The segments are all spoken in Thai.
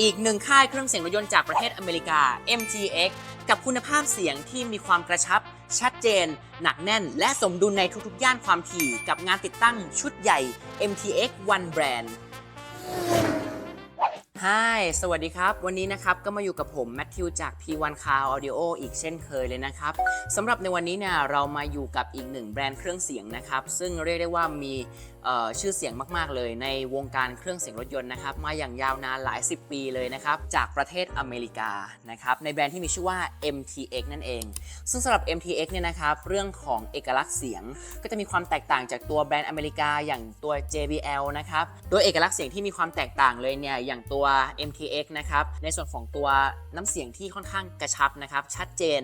อีกหนึ่งค่ายเครื่องเสียงรถยนต์จากประเทศอเมริกา MTX กับคุณภาพเสียงที่มีความกระชับ ชัดเจน หนักแน่น และสมดุลในทุกๆ ย่านความถี่ กับงานติดตั้งชุดใหญ่ MTX One Brand ฮายสวัสดีครับ วันนี้นะครับก็มาอยู่กับผมแมทธิวจาก P1 Car Audio อีกเช่นเคยเลยนะครับสำหรับในวันนี้เนี่ยเรามาอยู่กับอีกหนึ่งแบรนด์เครื่องเสียงนะครับ ซึ่งเรียกได้ว่ามี ชื่อเสียงมาก ๆ เลยในวงการเครื่องเสียงรถยนต์นะครับมาอย่างยาวนานหลาย 10 ปีเลยนะครับจากประเทศอเมริกานะครับในแบรนด์ที่มีชื่อว่า MTX นั่นเอง ซึ่งสำหรับ MTX เนี่ยนะครับเรื่องของเอกลักษณ์เสียงก็จะมีความแตกต่างจากตัวแบรนด์อเมริกาอย่างตัว JBL นะครับโดยเอกลักษณ์เสียงที่มีความแตกต่างเลยเนี่ยอย่างตัว MTX นะครับในส่วนของตัวน้ำเสียงที่ค่อนข้างกระชับนะครับชัดเจน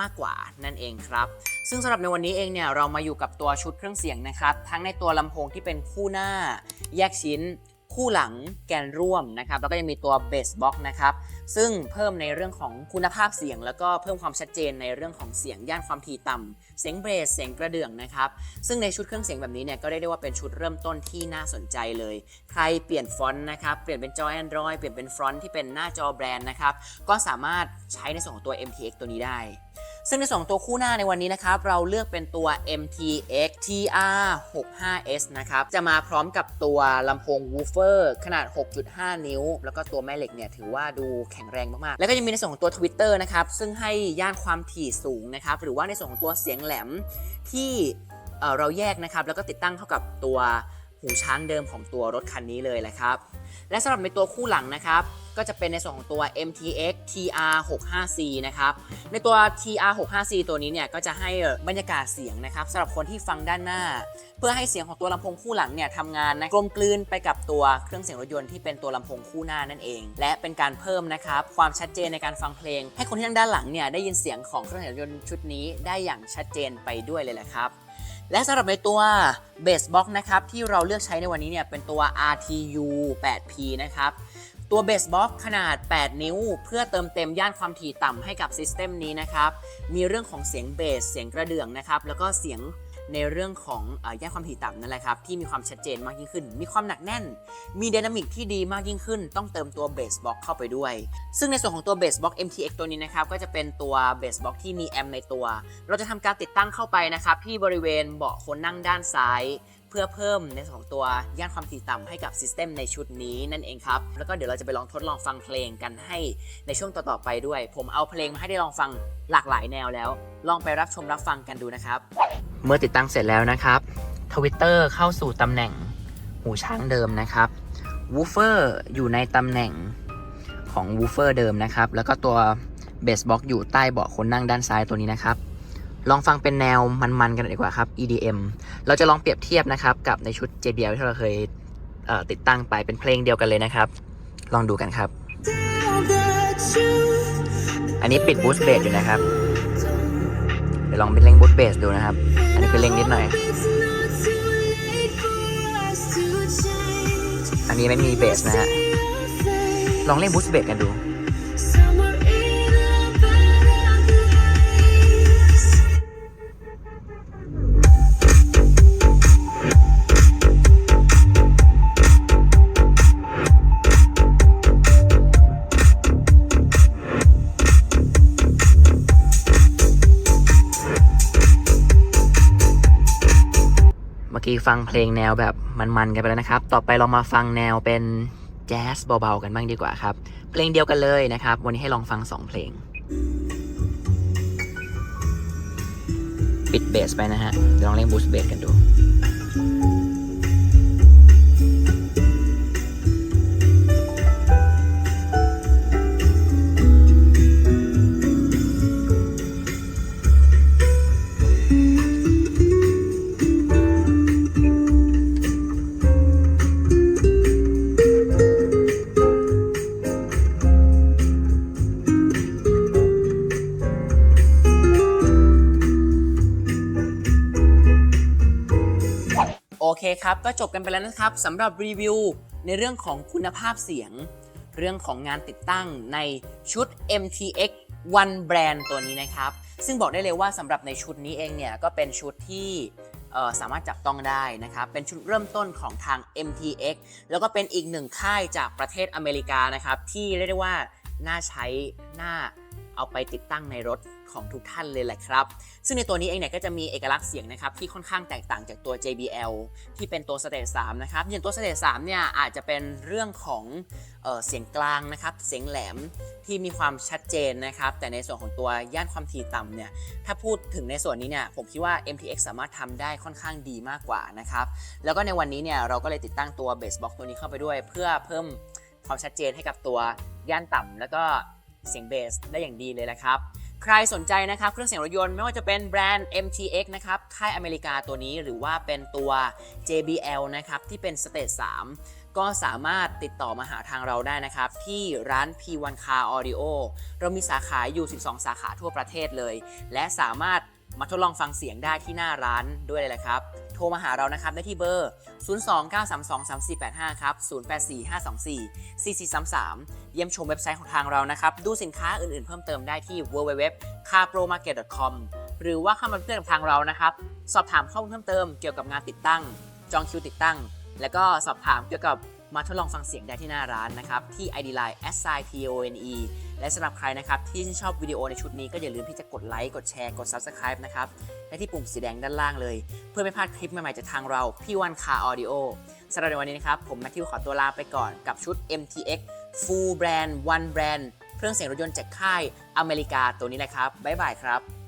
มากกว่านั่นเองครับ ซึ่งสำหรับในวันนี้เองเนี่ยเรามาอยู่กับตัวชุดเครื่องเสียงนะครับทั้งในตัวลำโพงที่เป็นคู่หน้า แยกชิ้น คู่หลังแกนร่วมนะครับแล้วก็ยังมีตัวเบสบ็อกนะครับซึ่งเพิ่มในเรื่องของคุณภาพเสียง แล้วก็เพิ่มความชัดเจนในเรื่องของเสียงย่านความถี่ต่ำเสียงเบสเสียงกระเดื่องนะครับซึ่งในชุดเครื่องเสียงแบบนี้เนี่ยก็ได้ได้ว่าเป็นชุดเริ่มต้นที่น่าสนใจเลย ใครเปลี่ยนฟอนต์นะครับเปลี่ยนเป็นจอ Android เปลี่ยนเป็นฟอนต์ที่เป็นหน้าจอแบรนด์นะครับก็สามารถใช้ในส่วนของตัว MTX ตัวนี้ได้ ซึ่งในส่วนของตัวคู่หน้าในวันนี้นะครับ เราเลือกเป็นตัว MTX TR65S นะครับ จะมาพร้อมกับตัวลำโพงวูเฟอร์ขนาด 6.5 นิ้ว แล้วก็ตัวแม่เหล็กเนี่ยถือว่าดูแข็งแรงมาก ๆ แล้วก็ยังมีในส่วนของตัว Twitter นะครับ ซึ่งให้ย่านความถี่สูงนะครับ หรือว่าในส่วนของตัวเสียงแหลมที่เอ่อเราแยกนะครับ แล้วก็ติดตั้งเข้ากับตัวหูช้างเดิมของตัวรถคันนี้เลยแหละครับ และสำหรับในตัวคู่หลังนะครับ ก็จะเป็นในส่วนของตัว MTX TR65C นะครับในตัว TR65C ตัวนี้เนี่ยก็จะให้บรรยากาศเสียงนะครับสำหรับคนที่ฟังด้านหน้า เพื่อให้เสียงของตัวลำโพงคู่หลังเนี่ยทำงานนะกลมกลืนไปกับตัวเครื่องเสียงรถยนต์ที่เป็นตัวลำโพงคู่หน้านั่นเอง และเป็นการเพิ่มนะครับความชัดเจนในการฟังเพลง ให้คนที่นั่งด้านหลังเนี่ยได้ยินเสียงของเครื่องเสียงรถยนต์ชุดนี้ได้อย่างชัดเจนไปด้วยเลยแหละครับและสำหรับในตัว Bass Box นะครับที่เราเลือกใช้ในวันนี้เนี่ยเป็นตัว RTU 8P นะครับ ตัว Bass Box ขนาด 8 นิ้ว เพื่อเติมเต็มย่านความถี่ต่ำให้กับซิสเต็มนี้นะครับ มีเรื่องของเสียงเบส เสียงกระเดื่องนะครับ แล้วก็เสียงในเรื่องของอย่านความถี่ต่ำนั่นแหละครับ ที่มีความชัดเจนมากยิ่งขึ้น มีความหนักแน่น มีไดนามิกที่ดีมากยิ่งขึ้น ต้องเติมตัว Bass Box เข้าไปด้วย ซึ่งในส่วนของตัว Bass Box MTX ตัวนี้นะครับ ก็จะเป็นตัว Bass Box ที่มีแอมป์ในตัว เราจะทำการติดตั้งเข้าไปนะครับที่บริเวณเบาะคนนั่งด้านซ้าย เพื่อเพิ่มในส่วนของตัวย่านความถี่ต่ำให้กับซิสเต็มในชุดนี้นั่นเองครับ แล้วก็เดี๋ยวเราจะไปลองทดลองฟังเพลงกันให้ในช่วงต่อๆไปด้วย ผมเอาเพลงมาให้ได้ลองฟังหลากหลายแนวแล้ว ลองไปรับชมรับฟังกันดูนะครับ เมื่อติดตั้งเสร็จแล้วนะครับทวิตเตอร์เข้าสู่ตำแหน่งหูช้างเดิมนะครับวูฟเฟอร์อยู่ในตำแหน่งของวูฟเฟอร์เดิมนะครับ แล้วก็ตัวเบสบ็อกอยู่ใต้เบาะคนนั่งด้านซ้ายตัวนี้นะครับ ลองฟังเป็นแนวมันๆกันดีกว่าครับ EDM เราจะลองเปรียบเทียบนะครับกับในชุด JBL ที่เราเคยเติดตั้งไปเป็นเพลงเดียวกันเลยนะครับ ลองดูกันครับ อันนี้ปิดบูสต์เบสอยู่นะครับ เดี๋ยวลองเป็นเล่งบูสต์เบสดูนะครับ อันนี้คือเล่งนิดหน่อย อันนี้ไม่มีเบสนะฮะ ลองเล่นบูสต์เบสกันดู กี้ฟังเพลงแนวแบบมันๆกันไปแล้วนะครับ ต่อไปเรามาฟังแนวเป็นแจ๊สเบาๆกันบ้างดีกว่าครับ เพลงเดียวกันเลยนะครับ วันนี้ให้ลองฟัง 2 เพลง ปิดเบสไปนะฮะเดี๋ยวลองเล่นบูสต์เบสกันดู เคครับ ก็จบกันไปแล้วนะครับสำหรับรีวิวในเรื่องของคุณภาพเสียง เรื่องของงานติดตั้งในชุด MTX One Brand ตัวนี้นะครับ ซึ่งบอกได้เลยว่าสำหรับในชุดนี้เองเนี่ยก็เป็นชุดที่สามารถจับต้องได้นะครับ เป็นชุดเริ่มต้นของทาง MTX แล้วก็เป็นอีกหนึ่งค่ายจากประเทศอเมริกานะครับ ที่เรียกได้ว่าน่าใช้น่าเอาไปติดตั้งในรถ ของทุกท่านเลยแหละครับ ซึ่งในตัวนี้เองเนี่ยก็จะมีเอกลักษณ์เสียงนะครับที่ค่อนข้างแตกต่างจากตัว JBL ที่เป็นตัวสเตจ3นะครับอย่างตัวสเตจ3เนี่ยอาจจะเป็นเรื่องของเออเสียงกลางนะครับเสียงแหลมที่มีความชัดเจนนะครับ แต่ในส่วนของตัวย่านความถี่ต่ำเนี่ยถ้าพูดถึงในส่วนนี้เนี่ยผมคิดว่า MTX สามารถทำได้ค่อนข้างดีมากกว่านะครับแล้วก็ในวันนี้เนี่ยเราก็เลยติดตั้งตัว Bass Box ตัวนี้เข้าไปด้วย เพื่อเพิ่มความชัดเจนให้กับตัวย่านต่ำแล้วก็เสียงเบสได้อย่างดีเลยละครับ ใครสนใจนะครับเครื่องเสียงรถยนต์ไม่ว่าจะเป็นแบรนด์ MTX นะครับค่ายอเมริกาตัวนี้หรือว่าเป็นตัว JBL นะครับที่เป็นสเตจ3ก็สามารถติดต่อมาหาทางเราได้นะครับ ที่ร้าน P1 Car Audio เรามีสาขาอยู่ 12 สาขาทั่วประเทศเลย และสามารถ มาทดลองฟังเสียงได้ที่หน้าร้านด้วยเลยละครับ โทรมาหาเรานะครับได้ที่เบอร์ 029323485 ครับ 0845244433 เยี่ยมชมเว็บไซต์ของทางเรานะครับ ดูสินค้าอื่นๆเพิ่มเติมได้ที่ www.carpromarket.com หรือว่าเข้ามาเพื่อนกับทางเรานะครับ สอบถามข้อมูลเพิ่มเติมเกี่ยวกับงานติดตั้ง จองคิวติดตั้ง แล้วก็สอบถามเกี่ยวกับ มาทดลองฟังเสียงได้ที่หน้าร้านนะครับที่ ID Line s i p o n e และสำหรับใครนะครับที่ชื่นชอบวิดีโอในชุดนี้ก็อย่าลืมที่จะกดไลค์กดแชร์กด Subscribe นะครับและที่ปุ่มสีแดงด้านล่างเลย เพื่อไม่พลาดคลิปใหม่ๆจากทางเรา P1 Car Audio สำหรับในวันนี้นะครับผมแมทธิวขอตัวลาไปก่อนกับชุด MTX Full Brand One Brand เครื่องเสียงรถยนต์จากค่ายอเมริกาตัวนี้แหละครับบ๊ายบายครับ